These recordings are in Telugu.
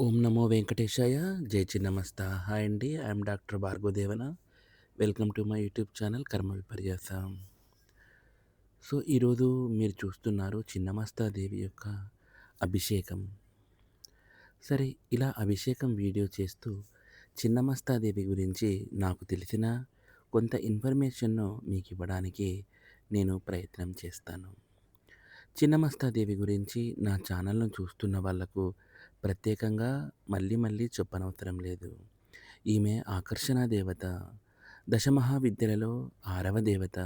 ఓం నమో వెంకటేశాయ. జై చిన్నమస్త హాయ్ అండి. I'm doctor Bhargavadevana. Welcome to my YouTube channel Karma Viparyasa. So ఈరోజు మీరు చూస్తున్నారు చిన్నమస్తా దేవి యొక్క అభిషేకం. సరే ఇలా అభిషేకం వీడియో చేస్తూ చిన్నమస్తా దేవి గురించి నాకు తెలిసిన కొంత ఇన్ఫర్మేషన్ను మీకు ఇవ్వడానికి నేను ప్రయత్నం చేస్తాను. చిన్నమస్తాదేవి గురించి నా ఛానల్ను చూస్తున్న వాళ్ళకు ప్రత్యేకంగా మళ్ళీ మళ్ళీ చెప్పనవసరం లేదు. ఈమె ఆకర్షణ దేవత దశమహావిద్యలలో ఆరవ దేవత.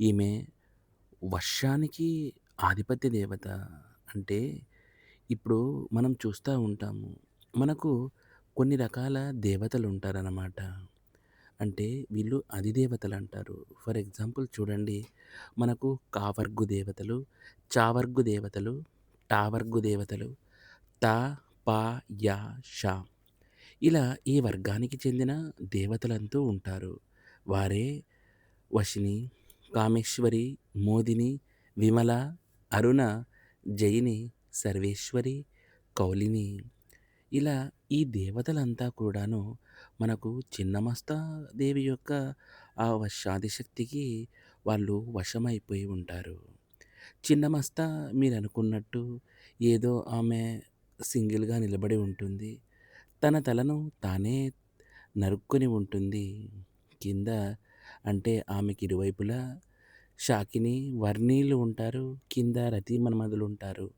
ఈమె వర్షానికి ఆధిపత్య దేవత అంటే ఇప్పుడు మనం చూస్తూ ఉంటాము. మనకు కొన్ని రకాల దేవతలు ఉంటారన్నమాట అంటే వీళ్ళు అధిదేవతలు అంటారు ఫర్ ఎగ్జాంపుల్ చూడండి మనకు కావర్గు దేవతలు చావర్గు దేవతలు టావర్గు దేవతలు త ప యా ష. ఇలా ఈ వర్గానికి చెందిన దేవతలంతూ ఉంటారు. వారే వశిని కామేశ్వరి మోదిని విమల అరుణ జైని సర్వేశ్వరి కౌలిని. ఇలా ఈ దేవతలంతా కూడాను మనకు చిన్నమస్తా దేవి యొక్క ఆ వశాదిశక్తికి వాళ్ళు వశమైపోయి ఉంటారు. చిన్నమస్తా మీరు అనుకున్నట్టు ఏదో ఆమె సింగిల్గా నిలబడి ఉంటుంది. తన తలను తానే నరుక్కొని ఉంటుంది. కింద అంటే ఆమెకి ఇరువైపులా షాకిని వర్ణీలు ఉంటారు. కింద రతి మన్మధులు ఉంటారు.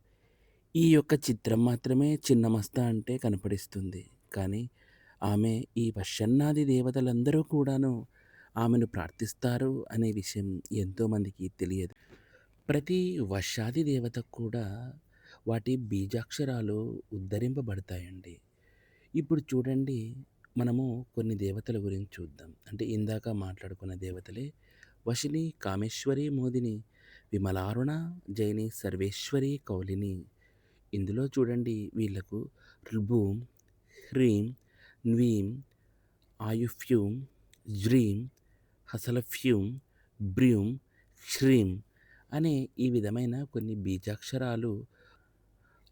ఈ యొక్క చిత్రం మాత్రమే చిన్నమస్తా అంటే కనపడిస్తుంది. కానీ ఆమె ఈ పశ్చన్నాది దేవతలందరూ కూడాను ఆమెను ప్రార్థిస్తారు అనే విషయం ఎంతోమందికి తెలియదు. ప్రతి వర్షాది దేవతకు కూడా వాటి బీజాక్షరాలు ఉద్ధరింపబడతాయండి. ఇప్పుడు చూడండి మనము కొన్ని దేవతల గురించి చూద్దాం. అంటే ఇందాక మాట్లాడుకున్న దేవతలే వశిని కామేశ్వరి మోదిని విమలారుణ జైని సర్వేశ్వరి కౌలిని. ఇందులో చూడండి వీళ్ళకు ఋభూం హ్రీం న్వీం ఆయుఫ్యూం జ్రీం హసలఫ్యూం బ్ర్యూం శ్రీం అనే ఈ విధమైన కొన్ని బీజాక్షరాలు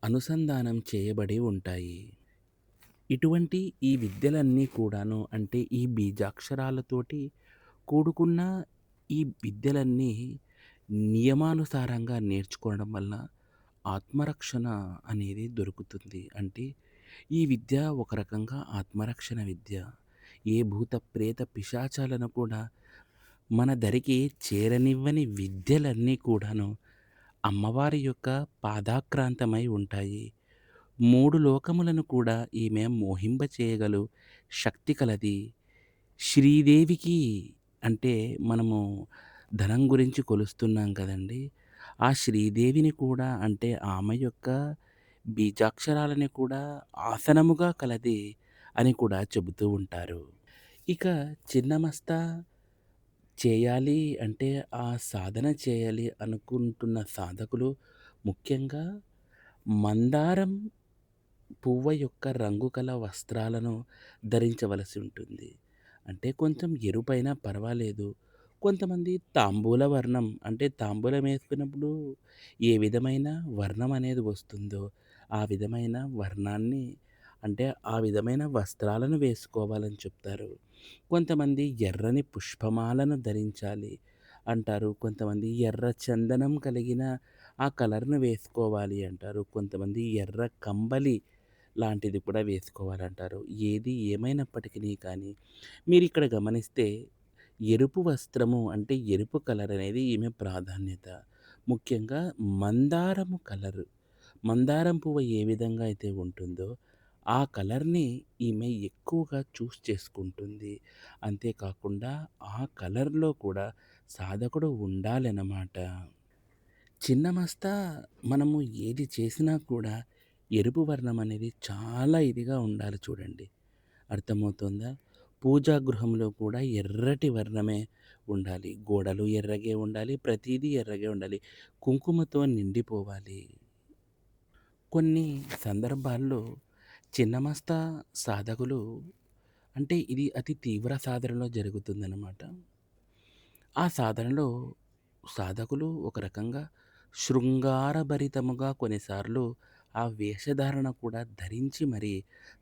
అనుసంధానం చేయబడి ఉంటాయి. ఇటువంటి ఈ విద్యలన్నీ కూడాను అంటే ఈ బీజాక్షరాలతోటి కూడుకున్న ఈ విద్యలన్నీ నియమానుసారంగా నేర్చుకోవడం వల్ల ఆత్మరక్షణ అనేది దొరుకుతుంది. అంటే ఈ విద్య ఒక రకంగా ఆత్మరక్షణ విద్య. ఏ భూత ప్రేత పిశాచాలను కూడా మన దరికి చేరనివ్వని విద్యలన్నీ కూడాను అమ్మవారి యొక్క పాదాక్రాంతమై ఉంటాయి. మూడు లోకములను కూడా ఈమె మోహింపచేయగలు శక్తి కలది. శ్రీదేవికి అంటే మనము ధనం గురించి కొలుస్తున్నాం కదండి. ఆ శ్రీదేవిని కూడా అంటే ఆమె యొక్క బీజాక్షరాలని కూడా ఆసనముగా కలది అని కూడా చెబుతూ ఉంటారు. ఇక చిన్నమస్త చేయాలి అంటే ఆ సాధన చేయాలి అనుకుంటున్న సాధకులు ముఖ్యంగా మందారం పువ్వు యొక్క రంగు కల వస్త్రాలను ధరించవలసి ఉంటుంది. అంటే కొంచెం ఎరుపైనా పర్వాలేదు. కొంతమంది తాంబూల వర్ణం అంటే తాంబూలం వేసుకున్నప్పుడు ఏ విధమైన వర్ణం అనేది వస్తుందో ఆ విధమైన వర్ణాన్ని అంటే ఆ విధమైన వస్త్రాలను వేసుకోవాలని చెప్తారు. కొంతమంది ఎర్రని పుష్పమాలను ధరించాలి అంటారు. కొంతమంది ఎర్ర చందనం కలిగిన ఆ కలర్ను వేసుకోవాలి అంటారు. కొంతమంది ఎర్ర కంబలి లాంటిది కూడా వేసుకోవాలంటారు ఏది ఏమైనప్పటికీ కానీ మీరు ఇక్కడ గమనిస్తే ఎరుపు వస్త్రము అంటే ఎరుపు కలర్ అనేది ఈమె ప్రాధాన్యత. ముఖ్యంగా మందారము కలరు. మందారం పువ్వు ఏ విధంగా అయితే ఉంటుందో ఆ కలర్ని ఈమె ఎక్కువగా చూస్ చేసుకుంటుంది. అంతేకాకుండా ఆ కలర్లో కూడా సాధకుడు ఉండాలన్నమాట. చిన్నమస్తా మనము ఏది చేసినా కూడా ఎరుపు వర్ణం అనేది చాలా ఇదిగా ఉండాలి చూడండి. అర్థమవుతుందా? పూజా గృహంలో కూడా ఎర్రటి వర్ణమే ఉండాలి. గోడలు ఎర్రగే ఉండాలి ప్రతిదీ ఎర్రగే ఉండాలి. కుంకుమతో నిండిపోవాలి. కొన్ని సందర్భాల్లో చిన్నమస్త సాధకులు అంటే ఇది అతి తీవ్ర సాధనలో జరుగుతుందన్నమాట ఆ సాధనలో సాధకులు ఒక రకంగా శృంగారభరితముగా కొన్నిసార్లు ఆ వేషధారణ కూడా ధరించి మరి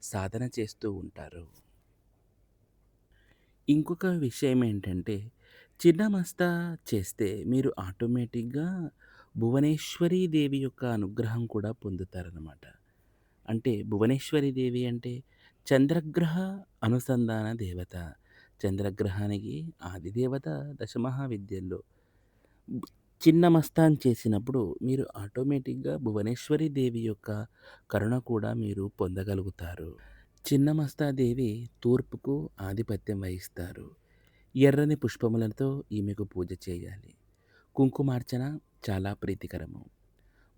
సాధన చేస్తూ ఉంటారు. ఇంకొక విషయం ఏంటంటే, చిన్నమస్తా చేస్తే మీరు ఆటోమేటిక్‌గా భువనేశ్వరి దేవి యొక్క అనుగ్రహం కూడా పొందుతారనమాట. అంటే భువనేశ్వరి దేవి అంటే చంద్రగ్రహ అనుసంధాన దేవత. చంద్రగ్రహానికి ఆదిదేవత దశమహావిద్యల్లో. చిన్న మస్తాన్ చేసినప్పుడు మీరు ఆటోమేటిక్‌గా భువనేశ్వరి దేవి యొక్క కరుణ కూడా మీరు పొందగలుగుతారు. చిన్నమస్తాదేవి తూర్పుకు ఆధిపత్యం వహిస్తారు. ఎర్రని పుష్పములతో ఈమెకు పూజ చేయాలి. కుంకుమార్చన చాలా ప్రీతికరము.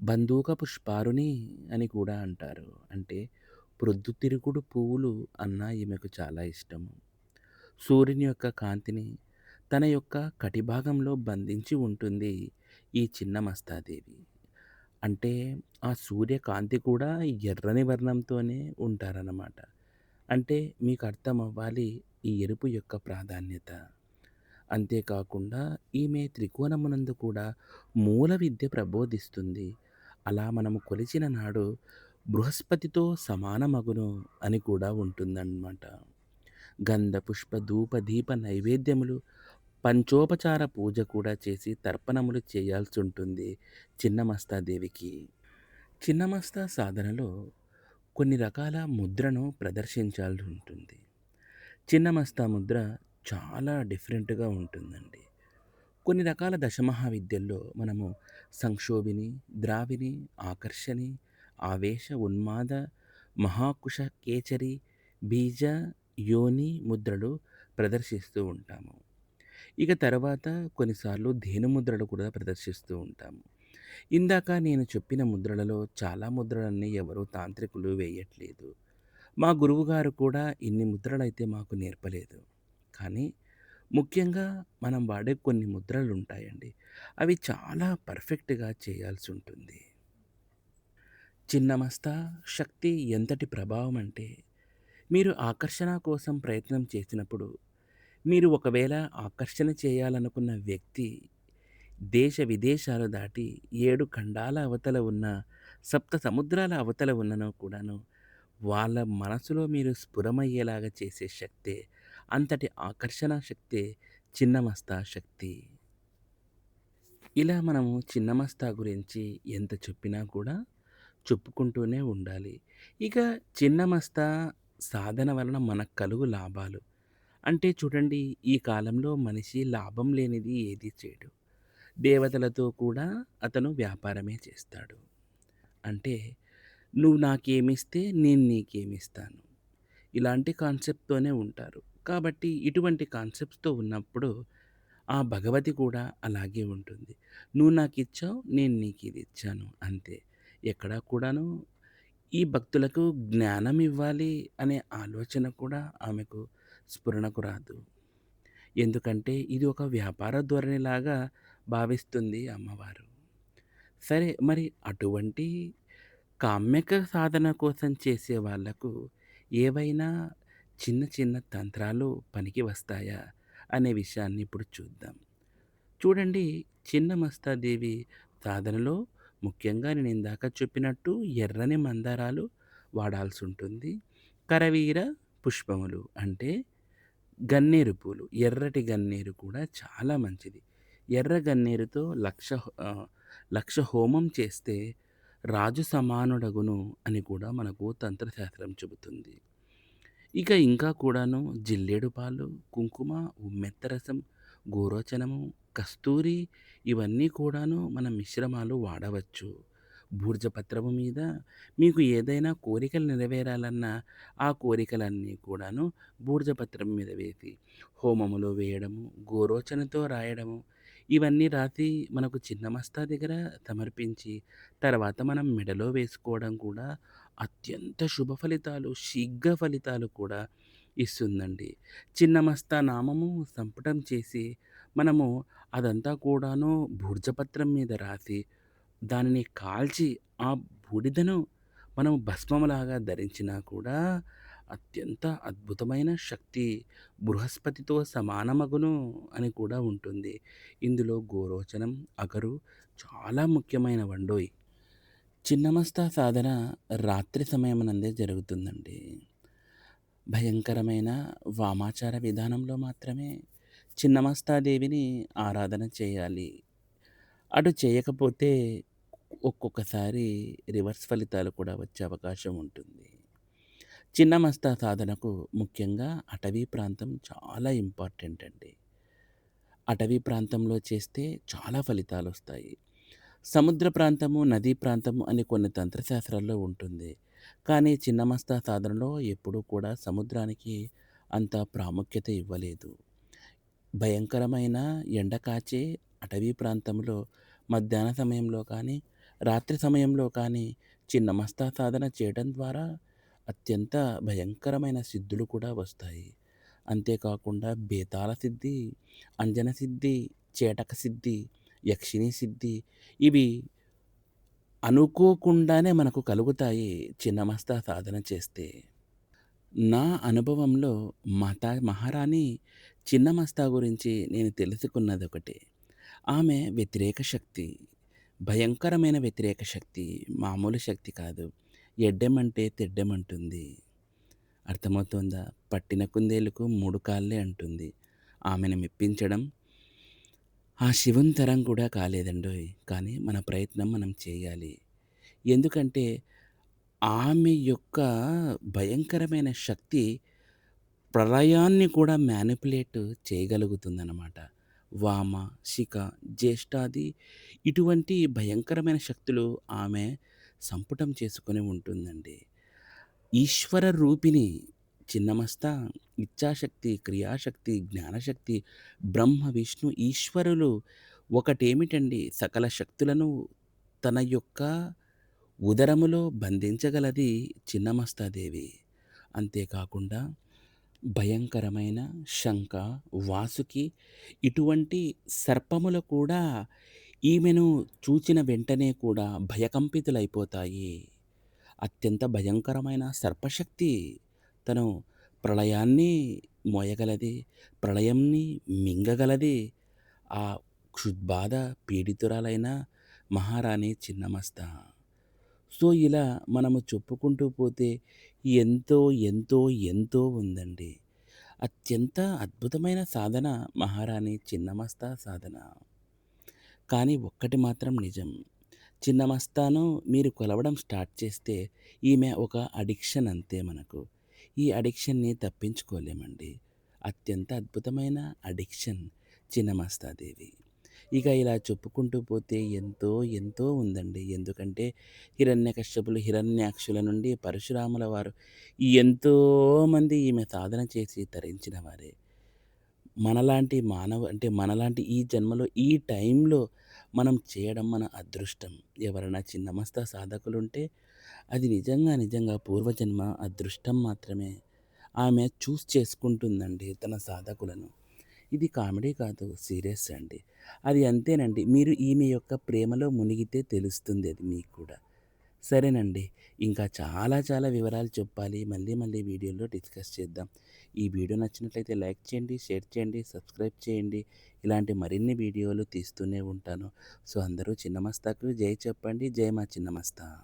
బంధూక పుష్పారుణి అని కూడా అంటారు. అంటే ప్రొద్దుతిరుగుడు పువ్వులు అన్న ఈమెకు చాలా ఇష్టము. సూర్యుని యొక్క కాంతిని తన యొక్క కటిభాగంలో బంధించి ఉంటుంది ఈ చిన్న మస్తాదేవి. అంటే ఆ సూర్యకాంతి కూడా ఎర్రని వర్ణంతోనే ఉంటారన్నమాట. అంటే మీకు అర్థమవ్వాలి ఈ ఎరుపు యొక్క ప్రాధాన్యత. అంతేకాకుండా ఈమె త్రికోణమునందు కూడా మూల విద్య ప్రబోధిస్తుంది. అలా మనము కొలిచిన నాడు బృహస్పతితో సమానమగును అని కూడా ఉంటుందన్నమాట. గంధ, పుష్ప, ధూప, దీప నైవేద్యములు, పంచోపచార పూజ కూడా చేసి తర్పణములు చేయాల్సి ఉంటుంది చిన్నమస్తాదేవికి. చిన్నమస్తా సాధనలో కొన్ని రకాల ముద్రను ప్రదర్శించాల్సి ఉంటుంది. చిన్నమస్తా ముద్ర చాలా డిఫరెంట్‌గా ఉంటుందండి. కొన్ని రకాల దశమహావిద్యల్లో మనము సంక్షోభిని, ద్రావిని, ఆకర్షణి, ఆవేశ, ఉన్మాద, మహాకుశ, కేచరి, బీజ, యోని ముద్రలు ప్రదర్శిస్తూ ఉంటాము. ఇక తర్వాత కొన్నిసార్లు ధేను ముద్రలు కూడా ప్రదర్శిస్తూ ఉంటాము. ఇందాక నేను చెప్పిన ముద్రలలో చాలా ముద్రలన్నీ ఎవరూ తాంత్రికులు వేయట్లేదు. మా గురువుగారు కూడా ఇన్ని ముద్రలైతే మాకు నేర్పలేదు. కానీ ముఖ్యంగా మనం వాడే కొన్ని ముద్రలు ఉంటాయండి అవి చాలా పర్ఫెక్ట్‌గా చేయాల్సి ఉంటుంది చిన్నమస్తా శక్తి ఎంతటి ప్రభావం అంటే, మీరు ఆకర్షణ కోసం ప్రయత్నం చేసినప్పుడు, మీరు ఒకవేళ ఆకర్షణ చేయాలనుకున్న వ్యక్తి దేశ విదేశాలు దాటి ఏడు ఖండాల అవతల ఉన్న, సప్త సముద్రాల అవతల ఉన్ననో కూడాను, వాళ్ళ మనసులో మీరు స్ఫురమయ్యేలాగా చేసే శక్తే, అంతటి ఆకర్షణ శక్తే చిన్నమస్తా శక్తి. ఇలా మనము చిన్నమస్తా గురించి ఎంత చెప్పినా కూడా చెప్పుకుంటూనే ఉండాలి. ఇక చిన్నమస్తా సాధన వలన మనకు కలుగు లాభాలు. అంటే చూడండి ఈ కాలంలో మనిషి లాభం లేనిది ఏది చేయడు. దేవతలతో కూడా అతను వ్యాపారమే చేస్తాడు. అంటే నువ్వు నాకేమిస్తే నేను నీకేమిస్తాను. ఇలాంటి కాన్సెప్ట్‌తోనే ఉంటారు. కాబట్టి ఇటువంటి కాన్సెప్ట్స్‌తో ఉన్నప్పుడు ఆ భగవతి కూడా అలాగే ఉంటుంది. నువ్వు నాకు ఇచ్చావు నేను నీకు ఇది ఇచ్చాను అంతే. ఎక్కడా కూడాను ఈ భక్తులకు జ్ఞానం ఇవ్వాలి అనే ఆలోచన కూడా ఆమెకు స్ఫురణకు రాదు. ఎందుకంటే ఇది ఒక వ్యాపార ధోరణిలాగా భావిస్తుంది అమ్మవారు. సరే మరి అటువంటి కామ్యక సాధన కోసం చేసే వాళ్ళకు ఏవైనా చిన్న చిన్న తంత్రాలు పనికి వస్తాయా అనే విషయాన్ని ఇప్పుడు చూద్దాం. చూడండి చిన్న మస్తాదేవి సాధనలో ముఖ్యంగా నేను ఇందాక చెప్పినట్టు ఎర్రని మందారాలు వాడాల్సి ఉంటుంది కరవీర పుష్పములు అంటే గన్నేరు పూలు. ఎర్రటి గన్నేరు కూడా చాలా మంచిది. ఎర్ర గన్నేరుతో లక్ష లక్ష హోమం చేస్తే రాజు సమానుడగును అని కూడా మనకు తంత్రశాస్త్రం చెబుతుంది. ఇక ఇంకా కూడాను జిల్లేడు పాలు, కుంకుమ, ఉమ్మెత్త రసం, గోరోచనము, కస్తూరి ఇవన్నీ కూడాను మన మిశ్రమాలు వాడవచ్చు. బూర్జపత్రము మీద మీకు ఏదైనా కోరికలు నెరవేరాలన్నా ఆ కోరికలన్నీ కూడాను బూర్జపత్రం మీద వేసి హోమములో వేయడము, గోరోచనతో రాయడము ఇవన్నీ రాసి మనకు చిన్నమస్తా దగ్గర సమర్పించి తర్వాత మనం మెడలో వేసుకోవడం కూడా అత్యంత శుభ ఫలితాలు, శీఘ్ర ఫలితాలు కూడా ఇస్తుందండి. చిన్నమస్తా నామము సంపుటం చేసి మనము అదంతా కూడాను భూర్జపత్రం మీద రాసి దానిని కాల్చి ఆ బూడిదను మనం భస్మములాగా ధరించినా కూడా అత్యంత అద్భుతమైన శక్తి బృహస్పతితో సమానమగును అని కూడా ఉంటుంది. ఇందులో గోరోచనం, అగరు చాలా ముఖ్యమైన వండోయ్ చిన్నమస్తా సాధన రాత్రి సమయమునందే జరుగుతుందండి. భయంకరమైన వామాచార విధానంలో మాత్రమే చిన్నమస్తాదేవిని ఆరాధన చేయాలి. అటు చేయకపోతే ఒక్కొక్కసారి రివర్స్ ఫలితాలు కూడా వచ్చే అవకాశం ఉంటుంది. చిన్న మస్తా సాధనకు ముఖ్యంగా అటవీ ప్రాంతం చాలా ఇంపార్టెంట్ అండి. అటవీ ప్రాంతంలో చేస్తే చాలా ఫలితాలు వస్తాయి సముద్ర ప్రాంతము, నదీ ప్రాంతము అని కొన్ని తంత్రశాస్త్రాల్లో ఉంటుంది. కానీ చిన్నమస్తా సాధనలో ఎప్పుడూ కూడా సముద్రానికి అంత ప్రాముఖ్యత ఇవ్వలేదు. భయంకరమైన ఎండ కాచే అటవీ ప్రాంతంలో మధ్యాహ్న సమయంలో కానీ, రాత్రి సమయంలో కానీ చిన్న మస్తా సాధన చేయడం ద్వారా అత్యంత భయంకరమైన సిద్ధులు కూడా వస్తాయి. అంతేకాకుండా బేతాళ సిద్ధి, అంజన సిద్ధి, చేటక సిద్ధి, యక్షిణీ సిద్ధి ఇవి అనుకోకుండానే మనకు కలుగుతాయి చిన్నమస్తా సాధన చేస్తే. నా అనుభవంలో మాతా మహారాణి చిన్నమస్తా గురించి నేను తెలుసుకున్నదొకటే. ఆమె వ్యతిరేక శక్తి. భయంకరమైన వ్యతిరేక శక్తి. మామూలు శక్తి కాదు. ఎడ్డెమంటే తెడ్డెమంటుంది. అర్థమవుతోందా? పట్టిన కుందేలకు మూడు కాళ్ళే అంటుంది. ఆమెను మెప్పించడం ఆ శివం తరం కూడా కాలేదండోయ్! కానీ మన ప్రయత్నం మనం చేయాలి. ఎందుకంటే ఆమె యొక్క భయంకరమైన శక్తి ప్రళయాన్ని కూడా మ్యానిపులేట్ చేయగలుగుతుందనమాట. వామ, శిఖ, జ్యేష్ఠాది ఇటువంటి భయంకరమైన శక్తులు ఆమె సంపుటం చేసుకొని ఉంటుందండి. ఈశ్వర రూపిణి చిన్నమస్తా ఇచ్ఛాశక్తి, క్రియాశక్తి, జ్ఞానశక్తి, బ్రహ్మ, విష్ణు, ఈశ్వరులు ఒకటేమిటండి సకల శక్తులను తన యొక్క ఉదరములో బంధించగలది చిన్నమస్తాదేవి. అంతేకాకుండా భయంకరమైన శంఖ, వాసుకి ఇటువంటి సర్పములు కూడా ఈమెను చూచిన వెంటనే కూడా భయకంపితులైపోతాయి. అత్యంత భయంకరమైన సర్పశక్తి. తను ప్రళయాన్ని మోయగలది. ప్రళయంని మింగగలది. ఆ క్షుద్బాధ పీడితురాలైన మహారాణి చిన్నమస్తా. సో, ఇలా మనము చెప్పుకుంటూ పోతే ఎంతో, ఎంతో, ఎంతో ఉందండి. అత్యంత అద్భుతమైన సాధన మహారాణి చిన్నమస్తా సాధన. కానీ ఒక్కటి మాత్రం నిజం. చిన్నమస్తాను మీరు కొలవడం స్టార్ట్ చేస్తే ఈమె ఒక అడిక్షన్ అంతే మనకు. ఈ అడిక్షన్‌ని తప్పించుకోలేమండి. అత్యంత అద్భుతమైన అడిక్షన్ చిన్నమస్తాదేవి. ఇక ఇలా చెప్పుకుంటూ పోతే ఎంతో, ఎంతో ఉందండి. ఎందుకంటే హిరణ్యకశ్యపులు, హిరణ్యాక్షుల నుండి పరశురాముల వారు ఎంతోమంది ఈమె సాధన చేసి తరించిన వారే. మనలాంటి మానవ అంటే మనలాంటి ఈ జన్మలో ఈ టైంలో మనం చేయడం మన అదృష్టం. ఎవరైనా చిన్నమస్త సాధకులుంటే అది నిజంగా, నిజంగా పూర్వజన్మ అదృష్టం మాత్రమే. ఆమె చూస్ చేసుకుంటుందండి తన సాధకులను. ఇది కామెడీ కాదు. సీరియస్ అండి. అది అంతేనండి. మీరు ఈమె యొక్క ప్రేమలో మునిగితే తెలుస్తుంది అది మీకు కూడా. సరేనండి. ఇంకా చాలా చాలా వివరాలు చెప్పాలి. మళ్ళీ మళ్ళీ వీడియోలో డిస్కస్ చేద్దాం. ఈ వీడియో నచ్చినట్లయితే లైక్ చేయండి, షేర్ చేయండి, సబ్స్క్రైబ్ చేయండి. ఇలాంటి మరిన్ని వీడియోలు తీస్తూనే ఉంటాను. సో, అందరూ చిన్నమస్తాకు జై చెప్పండి. జై మా చిన్నమస్తా.